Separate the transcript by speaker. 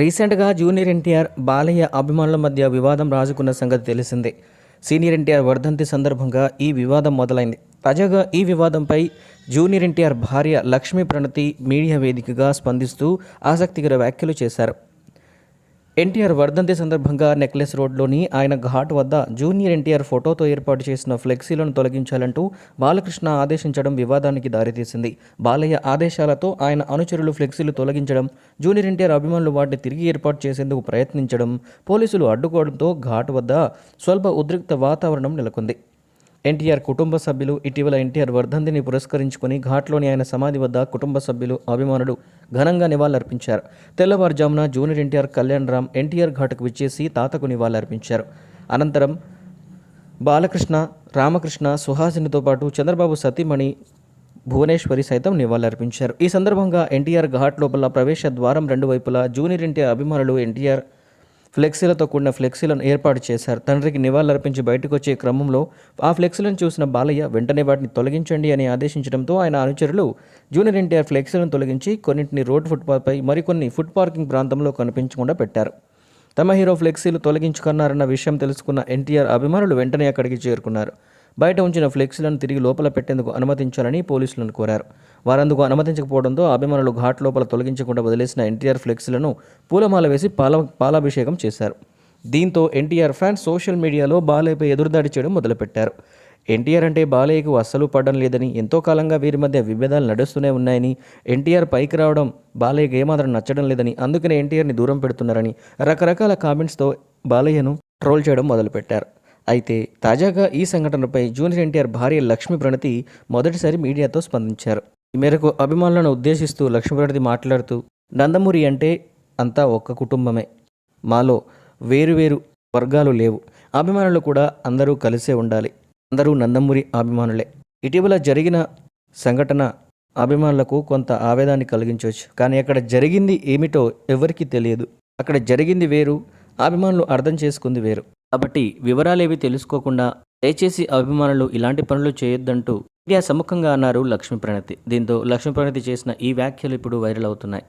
Speaker 1: రీసెంట్గా జూనియర్ ఎన్టీఆర్ బాలయ్య అభిమానుల మధ్య వివాదం రాజుకున్న సంగతి తెలిసిందే. సీనియర్ ఎన్టీఆర్ వర్ధంతి సందర్భంగా ఈ వివాదం మొదలైంది. తాజాగా ఈ వివాదంపై జూనియర్ ఎన్టీఆర్ భార్య లక్ష్మీ ప్రణతి మీడియా వేదికగా స్పందిస్తూ ఆసక్తికర వ్యాఖ్యలు చేశారు. ఎన్టీఆర్ వర్ధంతి సందర్భంగా నెక్లెస్ రోడ్లోని ఆయన ఘాట్ వద్ద జూనియర్ ఎన్టీఆర్ ఫోటోతో ఏర్పాటు చేసిన ఫ్లెక్సీలను తొలగించాలంటూ బాలకృష్ణ ఆదేశించడం వివాదానికి దారితీసింది. బాలయ్య ఆదేశాలతో ఆయన అనుచరులు ఫ్లెక్సీలు తొలగించడం జూనియర్ ఎన్టీఆర్ అభిమానులు వాటిని తిరిగి ఏర్పాటు చేసేందుకు ప్రయత్నించడం పోలీసులు అడ్డుకోవడంతో ఘాట్ వద్ద స్వల్ప ఉద్రిక్త వాతావరణం నెలకొంది. ఎన్టీఆర్ కుటుంబ సభ్యులు ఇటీవల ఎన్టీఆర్ వర్ధంతిని పురస్కరించుకుని ఘాట్లోని ఆయన సమాధి వద్ద కుటుంబ సభ్యులు అభిమానులు ఘనంగా నివాళులర్పించారు. తెల్లవారుజామున జూనియర్ ఎన్టీఆర్ కళ్యాణ్ రామ్ ఎన్టీఆర్ ఘాట్కు విచ్చేసి తాతకు నివాళులర్పించారు. అనంతరం బాలకృష్ణ రామకృష్ణ సుహాసినితో పాటు చంద్రబాబు సతీమణి భువనేశ్వరి సైతం నివాళులర్పించారు. ఈ సందర్భంగా ఎన్టీఆర్ ఘాట్ లోపల ప్రవేశ ద్వారం రెండు వైపులా జూనియర్ ఎన్టీఆర్ అభిమానులు ఎన్టీఆర్ ఫ్లెక్సీలతో కూడిన ఫ్లెక్సీలను ఏర్పాటు చేశారు. తండ్రికి నివాళులర్పించి బయటకు వచ్చే క్రమంలో ఆ ఫ్లెక్సీలను చూసిన బాలయ్య వెంటనే వాటిని తొలగించండి అని ఆదేశించడంతో ఆయన అనుచరులు జూనియర్ ఎన్టీఆర్ ఫ్లెక్సీలను తొలగించి కొన్నింటిని రోడ్ ఫుట్పాత్పై మరికొన్ని ఫుడ్ పార్కింగ్ ప్రాంతంలో కనిపించకుండా పెట్టారు. తమ హీరో ఫ్లెక్సీలు తొలగించుకున్నారన్న విషయం తెలుసుకున్న ఎన్టీఆర్ అభిమానులు వెంటనే అక్కడికి చేరుకున్నారు. బయట ఉంచిన ఫ్లెక్సీలను తిరిగి లోపల పెట్టేందుకు అనుమతించాలని పోలీసులను కోరారు. వారందుకు అనుమతించకపోవడంతో అభిమానులు ఘాట్ లోపల తొలగించకుండా వదిలేసిన ఎన్టీఆర్ ఫ్లెక్సీలను పూలమాల వేసి పాల పాలాభిషేకం చేశారు. దీంతో ఎన్టీఆర్ ఫ్యాన్స్ సోషల్ మీడియాలో బాలయ్యపై ఎదురుదాడి చేయడం మొదలుపెట్టారు. ఎన్టీఆర్ అంటే బాలయ్యకు అస్సలు పడడం లేదని ఎంతో కాలంగా వీరి మధ్య విభేదాలు నడుస్తూనే ఉన్నాయని ఎన్టీఆర్ పైకి రావడం బాలయ్యకు ఏమాత్రం నచ్చడం లేదని అందుకనే ఎన్టీఆర్ని దూరం పెడుతున్నారని రకరకాల కామెంట్స్తో బాలయ్యను ట్రోల్ చేయడం మొదలుపెట్టారు. అయితే తాజాగా ఈ సంఘటనపై జూనియర్ ఎన్టీఆర్ భార్య లక్ష్మీ ప్రణతి మొదటిసారి మీడియాతో స్పందించారు. ఈ మేరకు అభిమానులను ఉద్దేశిస్తూ లక్ష్మీ ప్రణతి మాట్లాడుతూ నందమూరి అంటే అంతా ఒక్క కుటుంబమే. మాలో వేరువేరు వర్గాలు లేవు. అభిమానులు కూడా అందరూ కలిసే ఉండాలి. అందరూ నందమూరి అభిమానులే. ఇటీవల జరిగిన సంఘటన అభిమానులకు కొంత ఆవేదాన్ని కలిగించవచ్చు కానీ అక్కడ జరిగింది ఏమిటో ఎవరికీ తెలియదు. అక్కడ జరిగింది వేరు. అభిమానులు అర్థం చేసుకుంది వేరు. కాబట్టి వివరాలేవి తెలుసుకోకుండా దయచేసి అభిమానులు ఇలాంటి పనులు చేయొద్దంటూ మీడియా సముఖంగా అన్నారు లక్ష్మీ ప్రణతి. దీంతో లక్ష్మీ ప్రణతి చేసిన ఈ వ్యాఖ్యలు ఇప్పుడు వైరల్ అవుతున్నాయి.